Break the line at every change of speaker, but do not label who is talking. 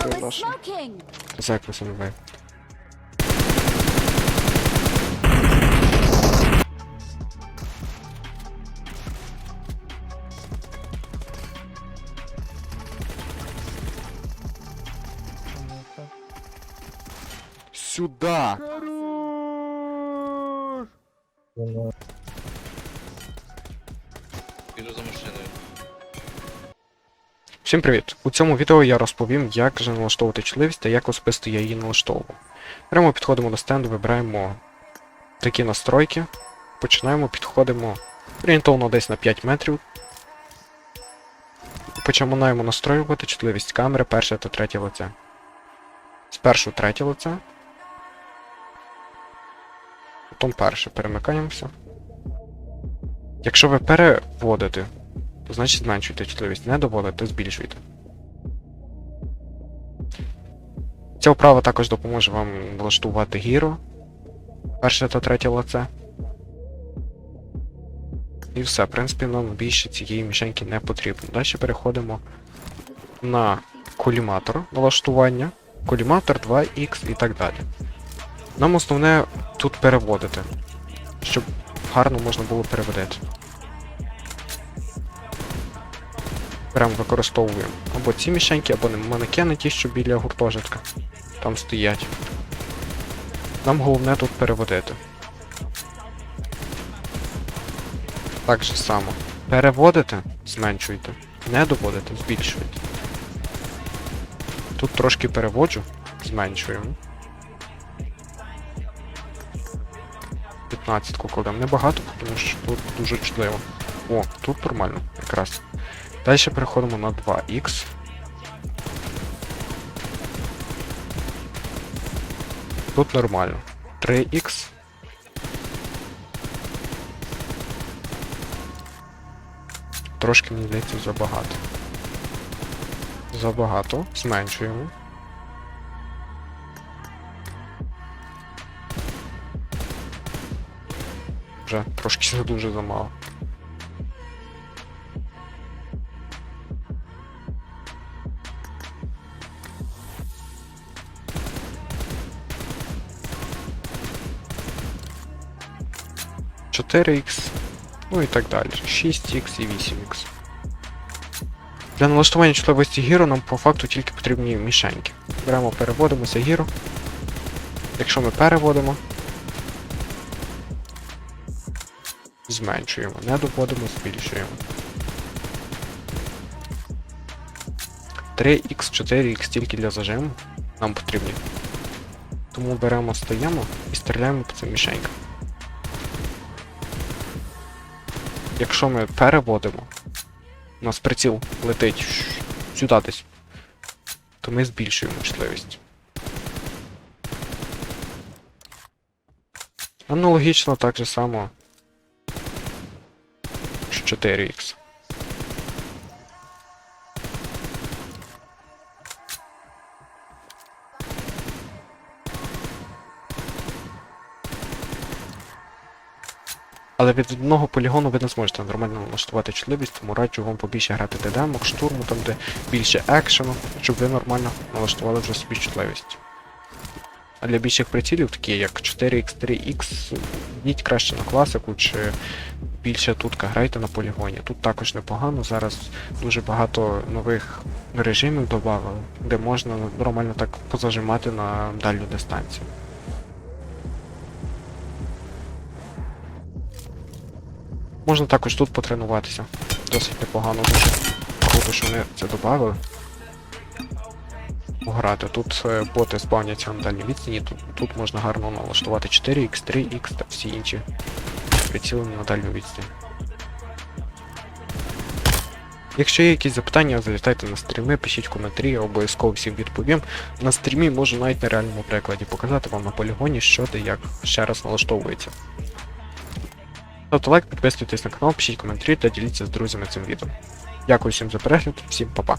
Прошу.
Smoking!
Зеку забивай. Сюда!
Піду за машиною.
Всім привіт! У цьому відео я розповім, як же налаштовувати чутливість та як особисто я її налаштовував. Прямо підходимо до стенду, вибираємо такі настройки, починаємо, підходимо орієнтовно десь на 5 метрів. Починаємо настроювати чутливість камери перше та третє лице. Спершу третє лице. Потім перше. Перемикаємося. Якщо ви переводите значить зменшуйте чутливість. Не доводите, збільшуйте. Ця вправа також допоможе вам налаштувати гіро. Перше та третє лице. І все, в принципі, нам більше цієї мішеньки не потрібно. Далі переходимо на коліматор налаштування, коліматор 2X і так далі. Нам основне тут переводити, щоб гарно можна було переводити. Прям використовуємо або ці мішеньки, або манекени ті, що біля гуртожитка. Там стоять. Нам головне тут переводити. Так же само. Переводите, зменшуйте. Не доводите, збільшуйте. Тут трошки переводжу, зменшуємо. 15 кладемо. Небагато, тому що тут дуже чутливо. О, тут нормально, якраз. Далі переходимо на 2х. Тут нормально. 3х. Трошки мені здається забагато. Забагато. Зменшуємо. Вже трошки дуже замало. Чотири х ну і так далі. 6х і 8х. Для налаштування чутливості гіру нам по факту тільки потрібні мішеньки. Беремо, переводимося гіру. Якщо ми переводимо, зменшуємо, не доводимо, збільшуємо. 3х, 4х тільки для зажиму нам потрібні. Тому беремо, стаємо і стріляємо по цим мішенькам. Якщо ми переводимо, у нас приціл летить сюди десь, то ми збільшуємо можливість. Аналогічно так же само 4х. Але від одного полігону ви не зможете нормально налаштувати чутливість, тому раджу вам побільше грати ДДМок, штурму, там де більше екшену, щоб ви нормально налаштували вже собі чутливість. А для більших прицілів, такі як 4х, 3х, йдіть краще на класику, чи більше тутка грайте на полігоні. Тут також непогано, зараз дуже багато нових режимів додали, де можна нормально так позажимати на дальню дистанцію. Можна також тут потренуватися. Досить непогано дуже. Круто, що вони це додали. Грати. Тут е, боти спавняться на дальній відстані, тут, тут можна гарно налаштувати 4х, 3х та всі інші приціли на дальню відстань. Якщо є якісь запитання, залітайте на стріми, пишіть коментарі, я обов'язково всім відповім. На стрімі можу навіть на реальному прикладі показати вам на полігоні, що де як ще раз налаштовується. Ставте лайк, підписуйтесь на канал, пишіть коментарі та діліться з друзями цим відео. Дякую всім за перегляд, всім па-па.